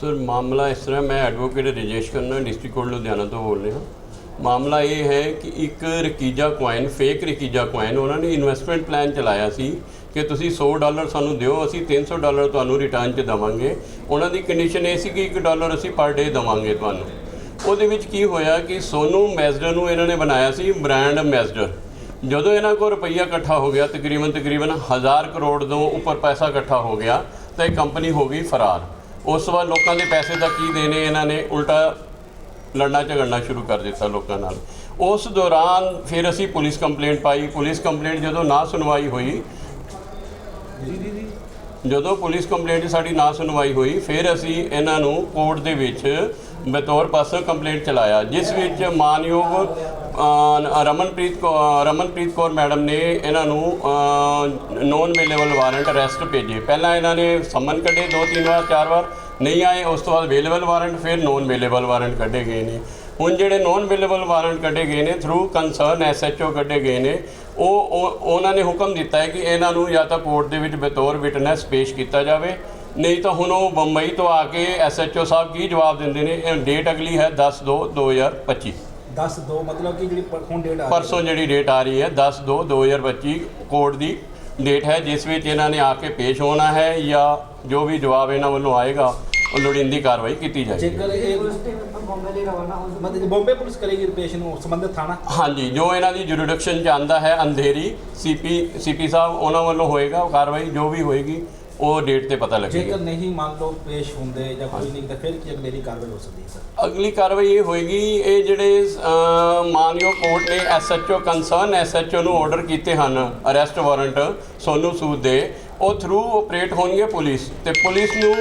Sir, ਮਾਮਲਾ ਇਸ ਤਰ੍ਹਾਂ, ਮੈਂ advocate Rajesh Khanna district court Ludhiana ਤੋਂ ਬੋਲ ਰਿਹਾ। ਮਾਮਲਾ ਇਹ ਹੈ ਕਿ ਇੱਕ ਰਕੀਜਾ ਕੁਆਇਨ ਫੇਕ ਰਕੀਜਾ ਕੁਆਇਨ ਉਹਨਾਂ ਨੇ ਇਨਵੈਸਟਮੈਂਟ ਪਲਾਨ ਚਲਾਇਆ ਸੀ ਕਿ ਤੁਸੀਂ 100 ਡਾਲਰ ਸਾਨੂੰ ਦਿਓ, ਅਸੀਂ 300 ਡਾਲਰ ਤੁਹਾਨੂੰ ਰਿਟਰਨ 'ਚ ਦੇਵਾਂਗੇ। ਉਹਨਾਂ ਦੀ ਕੰਡੀਸ਼ਨ ਇਹ ਸੀ ਕਿ 1 ਡਾਲਰ ਅਸੀਂ ਪਰ ਡੇ ਦੇਵਾਂਗੇ ਤੁਹਾਨੂੰ। ਉਹਦੇ ਵਿੱਚ ਕੀ ਹੋਇਆ ਕਿ ਸੋਨੂ ਮੈਜ਼ਡਰ ਨੂੰ ਇਹਨਾਂ ਨੇ ਬਣਾਇਆ ਸੀ ਬ੍ਰਾਂਡ ਮੈਜ਼ਡਰ ਜਦੋਂ ਇਹਨਾਂ ਕੋਲ ਰੁਪਈਆ ਇਕੱਠਾ ਹੋ ਗਿਆ, ਤਕਰੀਬਨ ਤਕਰੀਬਨ 1000 ਕਰੋੜ ਤੋਂ ਉੱਪਰ ਪੈਸਾ ਇਕੱਠਾ ਹੋ ਗਿਆ, ਤਾਂ ਇਹ ਕੰਪਨੀ ਹੋ ਗਈ ਫਰਾਰ। ਉਸ ਤੋਂ ਬਾਅਦ ਲੋਕਾਂ ਦੇ ਪੈਸੇ ਦਾ ਕੀ ਦੇਣੇ, ਇਹਨਾਂ ਨੇ ਉਲਟਾ ਲੜਨਾ ਝਗੜਨਾ ਸ਼ੁਰੂ ਕਰ ਦਿੱਤਾ ਲੋਕਾਂ ਨਾਲ। ਉਸ ਦੌਰਾਨ ਫਿਰ ਅਸੀਂ ਪੁਲਿਸ ਕੰਪਲੇਂਟ ਪਾਈ। ਪੁਲਿਸ ਕੰਪਲੇਂਟ ਜਦੋਂ ਨਾ ਸੁਣਵਾਈ ਹੋਈ, ਜਦੋਂ ਪੁਲਿਸ ਕੰਪਲੇਂਟ ਸਾਡੀ ਨਾ ਸੁਣਵਾਈ ਹੋਈ, ਫਿਰ ਅਸੀਂ ਇਹਨਾਂ ਨੂੰ ਕੋਰਟ ਦੇ ਵਿੱਚ ਬਤੌਰ ਪਰਸਨਲ ਕੰਪਲੇਂਟ ਚਲਾਇਆ, ਜਿਸ ਵਿੱਚ ਮਾਨਯੋਗ ਰਮਨਪ੍ਰੀਤ ਕੌ- ਰਮਨਪ੍ਰੀਤ ਕੌਰ ਮੈਡਮ ਨੇ ਇਹਨਾਂ ਨੂੰ ਨੋਨ ਅਵੇਲੇਬਲ ਵਾਰੰਟ ਅਰੈਸਟ ਭੇਜੇ। ਪਹਿਲਾਂ ਇਹਨਾਂ ਨੇ ਸਮਨ ਕੱਢੇ ਦੋ ਤਿੰਨ ਵਾਰ, ਚਾਰ ਵਾਰ, ਨਹੀਂ ਆਏ, ਉਸ ਤੋਂ ਬਾਅਦ ਅਵੇਲੇਬਲ ਵਾਰੰਟ ਫਿਰ ਨੋਨ ਅਵੇਲੇਬਲ ਵਾਰੰਟ ਕੱਢੇ ਗਏ ਨੇ। ਹੁਣ ਜਿਹੜੇ ਨੋਨ ਅਵੇਲੇਬਲ ਵਾਰੰਟ ਕੱਢੇ ਗਏ ਨੇ ਥਰੂ ਕੰਸਰਨ ਐਸਐਚਓ ਕੱਢੇ ਗਏ ਨੇ, ਉਹ, ਉਹ- ਉਹਨਾਂ ਨੇ ਹੁਕਮ ਦਿੱਤਾ ਹੈ ਕਿ ਇਹਨਾਂ ਨੂੰ ਜਾਂ ਤਾਂ ਕੋਰਟ ਦੇ ਵਿੱਚ ਬਤੌਰ ਵਿਟਨੈਸ ਪੇਸ਼ ਕੀਤਾ ਜਾਵੇ ਨਹੀਂ ਤਾਂ ਹੁਣ ਉਹ ਬੰਬਈ ਤੋਂ ਆ ਕੇ ਐਸਐਚਓ ਸਾਹਿਬ ਕੀ ਜਵਾਬ ਦਿੰਦੇ ਨੇ? ਇਹ ਡੇਟ ਅਗਲੀ ਹੈ 10 2 2025 10 ਦੋ ਮਤਲਬ ਕਿ ਜਿਹੜੀ ਹੁਣ ਡੇਟ ਆ ਪਰਸੋਂ ਜਿਹੜੀ ਡੇਟ ਆ ਰਹੀ ਹੈ 10 2 2025 ਕੋਰਟ ਦੀ ਡੇਟ ਹੈ ਜਿਸ ਵਿੱਚ ਇਹਨਾਂ ਨੇ ਆ ਕੇ ਪੇਸ਼ ਹੋਣਾ ਹੈ ਜਾਂ ਜੋ ਵੀ ਜਵਾਬ ਇਹਨਾਂ ਵੱਲੋਂ ਆਏਗਾ ਉਹ ਲੋੜੀਂਦੀ ਕਾਰਵਾਈ ਕੀਤੀ ਜਾਏਗੀ। ਜੇਕਰ ਇਹ ਮਤਲਬ ਬੰਬੇ ਪੁਲਿਸ ਕਰੇਗੀ ਪੇਸ਼ ਨੂੰ ਸੰਬੰਧਿਤ ਥਾਣਾ? ਹਾਂਜੀ ਜੋ ਇਹਨਾਂ ਦੀ ਜੁਰਿਡਿਕਸ਼ਨ ਚ ਆਂਦਾ ਹੈ ਅੰਧੇਰੀ ਸੀਪੀ ਸੀਪੀ ਸਾਹਿਬ ਉਹਨਾਂ ਵੱਲੋਂ ਹੋਏਗਾ ਉਹ ਕਾਰਵਾਈ ਜੋ ਵੀ ਹੋਏਗੀ ਉਹ ਡੇਟ ਤੇ ਪਤਾ ਲੱਗੇਗਾ। ਜੇਕਰ ਨਹੀਂ ਮੰਨ ਲਓ ਪੇਸ਼ ਹੁੰਦੇ ਜਾਂ ਕੋਈ ਨਹੀਂ ਤਾਂ ਫਿਰ ਕੀ ਅਗਲੇਰੀ ਕਾਰਵਾਈ ਹੋ ਸਕਦੀ ਹੈ ਸਰ? ਅਗਲੀ ਕਾਰਵਾਈ ਇਹ ਹੋਏਗੀ ਇਹ ਜਿਹੜੇ ਅ, ਮਾਨਯੋਗ ਕੋਰਟ ਨੇ ਐਸਐਚਓ ਕੰਸਰਨ ਐਸਐਚਓ ਨੂੰ ਆਰਡਰ ਕੀਤੇ ਹਨ ਅਰੈਸਟ ਵਾਰੰਟ ਸੋਨੂ ਸੂਦ ਦੇ। ਉਹ ਥਰੂ ਆਪਰੇਟ ਹੋਣਗੇ ਪੁਲਿਸ। ਤੇ ਪੁਲਿਸ ਨੂੰ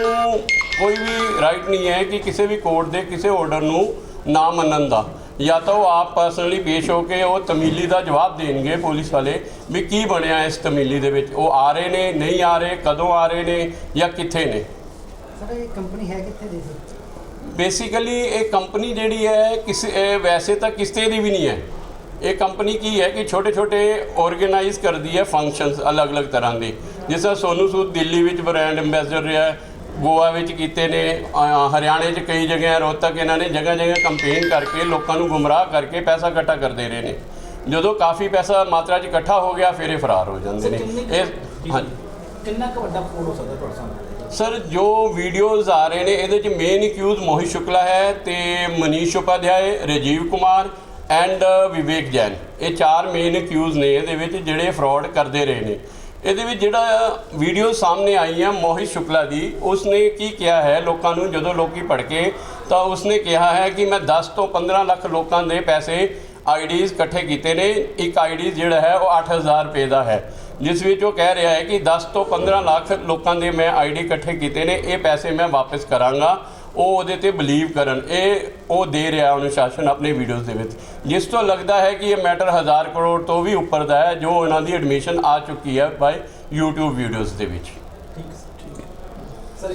ਕੋਈ ਵੀ ਰਾਈਟ ਨਹੀਂ ਹੈ ਕਿ ਕਿਸੇ ਵੀ ਕੋਰਟ ਦੇ ਕਿਸੇ ਆਰਡਰ ਨੂੰ ਨਾ ਮੰਨਣ ਦਾ। ਜਾਂ ਤਾਂ ਉਹ ਆਪ ਪਰਸਨਲੀ ਪੇਸ਼ ਹੋ ਕੇ ਉਹ ਤਮੀਲੀ ਦਾ ਜਵਾਬ ਦੇਣਗੇ ਪੁਲਿਸ ਵਾਲੇ ਵੀ ਕੀ ਬਣਿਆ ਇਸ ਤਮੀਲੀ ਦੇ ਵਿੱਚ? ਉਹ ਆ ਰਹੇ ਨੇ ਨਹੀਂ ਆ ਰਹੇ ਕਦੋਂ ਆ ਰਹੇ ਨੇ ਜਾਂ ਕਿੱਥੇ ਨੇ? ਸਰ ਇਹ ਕੰਪਨੀ ਹੈ ਕਿੱਥੇ ਦੀ ਸਰ? ਬੇਸਿਕਲੀ ਇਹ ਕੰਪਨੀ ਜਿਹੜੀ ਹੈ ਕਿਸੇ ਵੈਸੇ ਤਾਂ ਕਿਸੇ ਦੀ ਵੀ ਨਹੀਂ ਹੈ। ਇਹ ਕੰਪਨੀ ਕੀ ਹੈ ਕਿ ਛੋਟੇ ਛੋਟੇ ਆਰਗੇਨਾਈਜ਼ ਕਰਦੀ ਹੈ ਫੰਕਸ਼ਨਸ ਅਲੱਗ-ਅਲੱਗ ਤਰ੍ਹਾਂ ਦੇ। ਜਿਸ ਤਰ੍ਹਾਂ ਸੋਨੂ ਸੂਦ ਦਿੱਲੀ ਵਿੱਚ ਬ੍ਰਾਂਡ ਐਮਬੈਸਡਰ ਰਿਹਾ ਹੈ ਗੋਆ ਵਿੱਚ ਕੀਤੇ ਨੇ ਹਰਿਆਣੇ 'ਚ ਕਈ ਜਗ੍ਹਾ ਰੋਹਤਕ ਇਹਨਾਂ ਨੇ ਜਗ੍ਹਾ ਜਗ੍ਹਾ ਕੰਪੇਨ ਕਰਕੇ ਲੋਕਾਂ ਨੂੰ ਗੁੰਮਰਾਹ ਕਰਕੇ ਪੈਸਾ ਇਕੱਠਾ ਕਰਦੇ ਰਹੇ ਨੇ। ਜਦੋਂ ਕਾਫੀ ਪੈਸਾ ਮਾਤਰਾ 'ਚ ਇਕੱਠਾ ਹੋ ਗਿਆ ਫਿਰ ਇਹ ਫਰਾਰ ਹੋ ਜਾਂਦੇ ਨੇ। ਇਹ ਹਾਂਜੀ। ਕਿੰਨਾ ਕੁ ਵੱਡਾ ਫਰੋਡ ਹੋ ਸਕਦਾ ਤੁਹਾਡੇ ਸਾਹਮਣੇ? ਸਰ ਜੋ ਵੀਡੀਓਜ਼ ਆ ਰਹੇ ਨੇ ਇਹਦੇ ਚ ਮੇਨ ਅਕਿਊਜ਼ ਮੋਹਿਤ ਸ਼ੁਕਲਾ ਹੈ ਤੇ ਮਨੀਸ਼ ਉਪਾਧਿਆਏ ਰਾਜੀਵ ਕੁਮਾਰ ਐਂਡ ਵਿਵੇਕ ਜੈਨ। ਇਹ ਚਾਰ ਮੇਨ ਅਕਿਊਜ਼ ਨੇ ਇਹਦੇ ਵਿੱਚ ਜਿਹੜੇ ਫਰਾਡ ਕਰਦੇ ਰਹੇ ਨੇ। ਇਹਦੇ ਵਿੱਚ ਜਿਹੜਾ ਵੀਡੀਓ ਸਾਹਮਣੇ ਆਈ ਹੈ ਮੋਹਿਤ ਸ਼ੁਕਲਾ ਦੀ, ਉਸਨੇ ਕੀ ਕਿਹਾ ਹੈ ਲੋਕਾਂ ਨੂੰ ਜਦੋਂ ਲੋਕੀ ਕੇ ਤਾਂ ਉਸਨੇ ਕਿਹਾ ਹੈ ਕਿ ਮੈਂ 10 ਤੋਂ 15 ਲੱਖ ਲੋਕਾਂ ਦੇ ਪੈਸੇ ਆਈਡੀਜ਼ ਇਕੱਠੇ ਕੀਤੇ ਨੇ, ਇੱਕ ਆਈਡੀ ਜਿਹੜਾ ਹੈ ਉਹ 8000 ਰੁਪਏ ਦਾ ਹੈ। ਜਿਸ ਵਿੱਚ ਉਹ ਕਹਿ ਰਿਹਾ ਹੈ ਕਿ 10 ਤੋਂ 15 ਲੱਖ ਲੋਕਾਂ ਦੇ ਮੈਂ ਆਈਡੀ ਇਕੱਠੇ ਕੀਤੇ ਨੇ, ਇਹ ਪੈਸੇ ਮੈਂ ਵਾਪਸ ਕਰਾਂਗਾ। ਉਹ ਉਹਦੇ ਤੇ ਬਲੀਵ ਕਰਨ। ਇਹ ਉਹ ਦੇ ਰਿਹਾ ਅਨੁਸ਼ਾਸਨ ਆਪਣੇ ਵੀਡੀਓਜ਼ ਦੇ ਵਿੱਚ। ਜਿਸ ਤੋਂ ਲੱਗਦਾ ਹੈ ਕਿ ਇਹ ਮੈਟਰ 1000 ਕਰੋੜ ਤੋਂ ਵੀ ਉੱਪਰ ਦਾ ਹੈ, ਜੋ ਉਹਨਾਂ ਦੀ ਐਡਮਿਸ਼ਨ ਆ ਚੁੱਕੀ ਹੈ ਬਾਈ YouTube ਵੀਡੀਓਜ਼ ਦੇ ਵਿੱਚ। ਠੀਕ ਹੈ, ਸਰ।